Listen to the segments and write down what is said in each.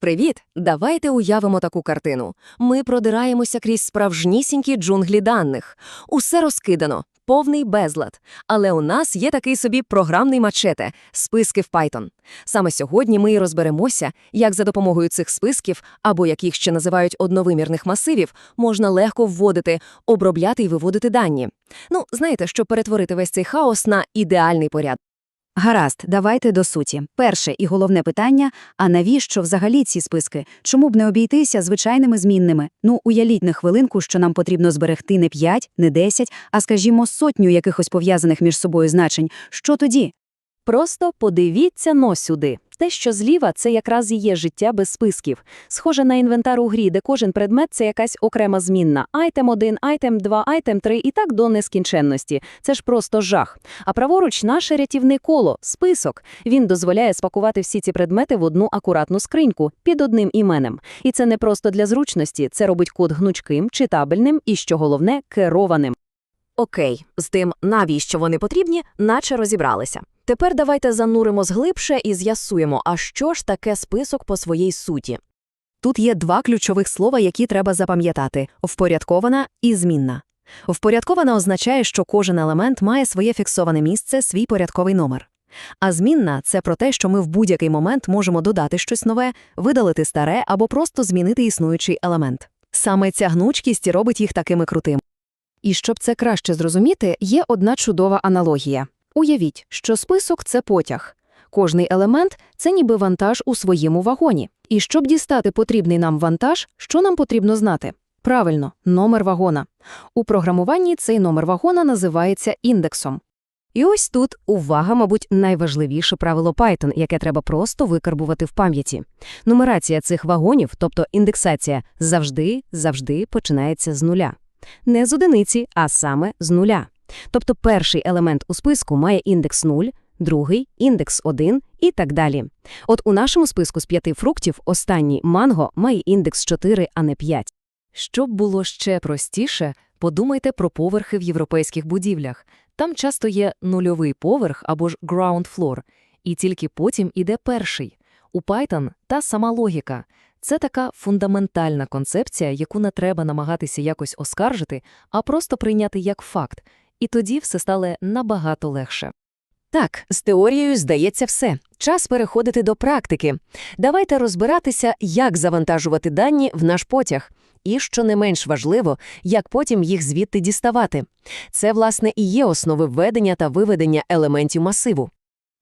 Привіт! Давайте уявимо таку картину. Ми продираємося крізь справжнісінькі джунглі даних. Усе розкидано, повний безлад. Але у нас є такий собі програмний мачете – списки в Python. Саме сьогодні ми і розберемося, як за допомогою цих списків, або як їх ще називають одновимірних масивів, можна легко вводити, обробляти і виводити дані. Ну, знаєте, щоб перетворити весь цей хаос на ідеальний порядок. Гаразд, давайте до суті. Перше і головне питання – а навіщо взагалі ці списки? Чому б не обійтися звичайними змінними? Ну, уяліть на хвилинку, що нам потрібно зберегти не 5, не 10, а, скажімо, сотню якихось пов'язаних між собою значень. Що тоді? Просто подивіться но сюди. Те, що зліва, це якраз і є життя без списків. Схоже на інвентар у грі, де кожен предмет – це якась окрема змінна. Айтем 1, айтем 2, айтем 3 і так до нескінченності. Це ж просто жах. А праворуч – наше рятівне коло – список. Він дозволяє спакувати всі ці предмети в одну акуратну скриньку під одним іменем. І це не просто для зручності, це робить код гнучким, читабельним і, що головне, керованим. Окей, з тим, навіщо вони потрібні, наче розібралися. Тепер давайте зануримо глибше і з'ясуємо, а що ж таке список по своїй суті. Тут є два ключових слова, які треба запам'ятати – впорядкована і змінна. Впорядкована означає, що кожен елемент має своє фіксоване місце, свій порядковий номер. А змінна – це про те, що ми в будь-який момент можемо додати щось нове, видалити старе або просто змінити існуючий елемент. Саме ця гнучкість робить їх такими крутими. І щоб це краще зрозуміти, є одна чудова аналогія. Уявіть, що список – це потяг. Кожний елемент – це ніби вантаж у своєму вагоні. І щоб дістати потрібний нам вантаж, що нам потрібно знати? Правильно, номер вагона. У програмуванні цей номер вагона називається індексом. І ось тут, увага, мабуть, найважливіше правило Python, яке треба просто викарбувати в пам'яті. Нумерація цих вагонів, тобто індексація, завжди, завжди починається з нуля. Не з одиниці, а саме з нуля. Тобто перший елемент у списку має індекс 0, другий – індекс 1 і так далі. От у нашому списку з п'яти фруктів останній манго має індекс 4, а не 5. Щоб було ще простіше, подумайте про поверхи в європейських будівлях. Там часто є нульовий поверх або ж ground floor, і тільки потім іде перший. У Python та сама логіка. Це така фундаментальна концепція, яку не треба намагатися якось оскаржити, а просто прийняти як факт. І тоді все стало набагато легше. Так, з теорією здається все. Час переходити до практики. Давайте розбиратися, як завантажувати дані в наш потяг. І, що не менш важливо, як потім їх звідти діставати. Це, власне, і є основи введення та виведення елементів масиву.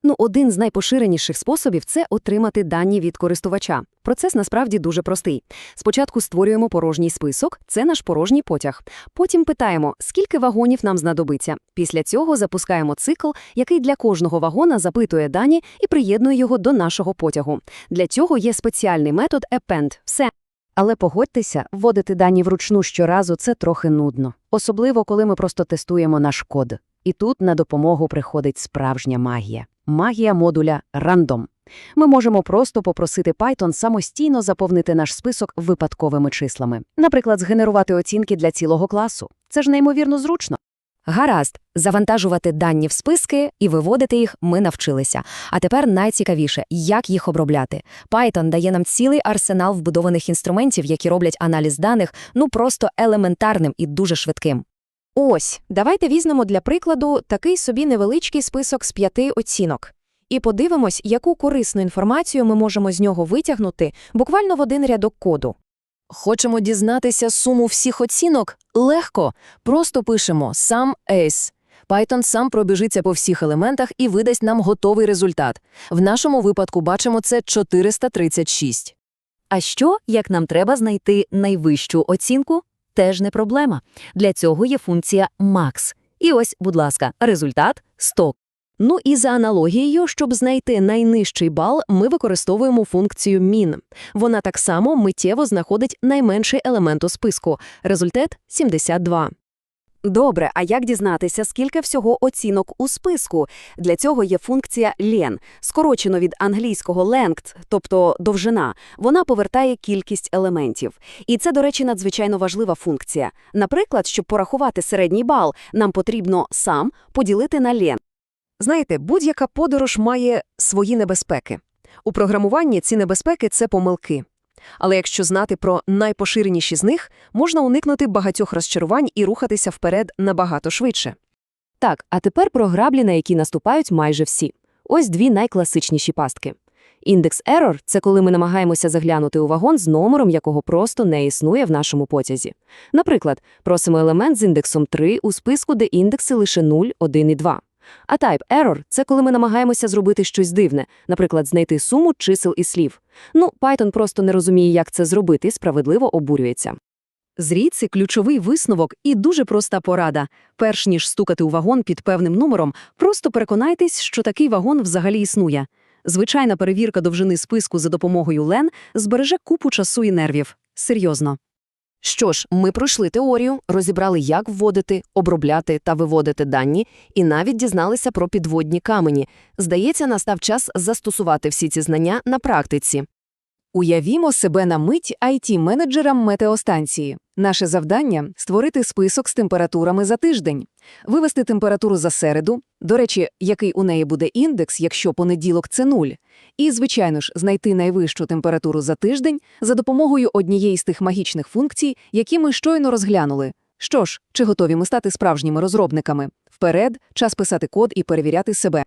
Ну, один з найпоширеніших способів – це отримати дані від користувача. Процес насправді дуже простий. Спочатку створюємо порожній список, це наш порожній потяг. Потім питаємо, скільки вагонів нам знадобиться. Після цього запускаємо цикл, який для кожного вагона запитує дані і приєднує його до нашого потягу. Для цього є спеціальний метод append. Все. Але погодьтеся, вводити дані вручну щоразу – це трохи нудно. Особливо, коли ми просто тестуємо наш код. І тут на допомогу приходить справжня магія. Магія модуля Random. Ми можемо просто попросити Python самостійно заповнити наш список випадковими числами. Наприклад, згенерувати оцінки для цілого класу. Це ж неймовірно зручно. Гаразд, завантажувати дані в списки і виводити їх ми навчилися. А тепер найцікавіше, як їх обробляти. Python дає нам цілий арсенал вбудованих інструментів, які роблять аналіз даних ну просто елементарним і дуже швидким. Ось, давайте візьмемо для прикладу такий собі невеличкий список з п'яти оцінок. І подивимось, яку корисну інформацію ми можемо з нього витягнути буквально в один рядок коду. Хочемо дізнатися суму всіх оцінок? Легко. Просто пишемо сам ace. Python сам пробіжиться по всіх елементах і видасть нам готовий результат. В нашому випадку бачимо це 436. А що, як нам треба знайти найвищу оцінку? Теж не проблема. Для цього є функція max. І ось, будь ласка, результат 100. Ну і за аналогією, щоб знайти найнижчий бал, ми використовуємо функцію min. Вона так само миттєво знаходить найменший елемент у списку. Результат 72. Добре, а як дізнатися, скільки всього оцінок у списку? Для цього є функція len, скорочено від англійського length, тобто довжина. Вона повертає кількість елементів. І це, до речі, надзвичайно важлива функція. Наприклад, щоб порахувати середній бал, нам потрібно сам поділити на len. Знаєте, будь-яка подорож має свої небезпеки. У програмуванні ці небезпеки – це помилки. Але якщо знати про найпоширеніші з них, можна уникнути багатьох розчарувань і рухатися вперед набагато швидше. Так, а тепер про граблі, на які наступають майже всі. Ось дві найкласичніші пастки. Індекс error – це коли ми намагаємося заглянути у вагон з номером, якого просто не існує в нашому потязі. Наприклад, просимо елемент з індексом 3 у списку, де індекси лише 0, 1 і 2. А type error – це коли ми намагаємося зробити щось дивне, наприклад, знайти суму чисел і слів. Ну, Python просто не розуміє, як це зробити, справедливо обурюється. Звідси ключовий висновок і дуже проста порада. Перш ніж стукати у вагон під певним номером, просто переконайтесь, що такий вагон взагалі існує. Звичайна перевірка довжини списку за допомогою len збереже купу часу і нервів. Серйозно. Що ж, ми пройшли теорію, розібрали, як вводити, обробляти та виводити дані, і навіть дізналися про підводні камені. Здається, настав час застосувати всі ці знання на практиці. Уявімо себе на мить IT-менеджерам метеостанції. Наше завдання – створити список з температурами за тиждень, вивести температуру за середу, до речі, який у неї буде індекс, якщо понеділок – це нуль, і, звичайно ж, знайти найвищу температуру за тиждень за допомогою однієї з тих магічних функцій, які ми щойно розглянули. Що ж, чи готові ми стати справжніми розробниками? Вперед, час писати код і перевіряти себе.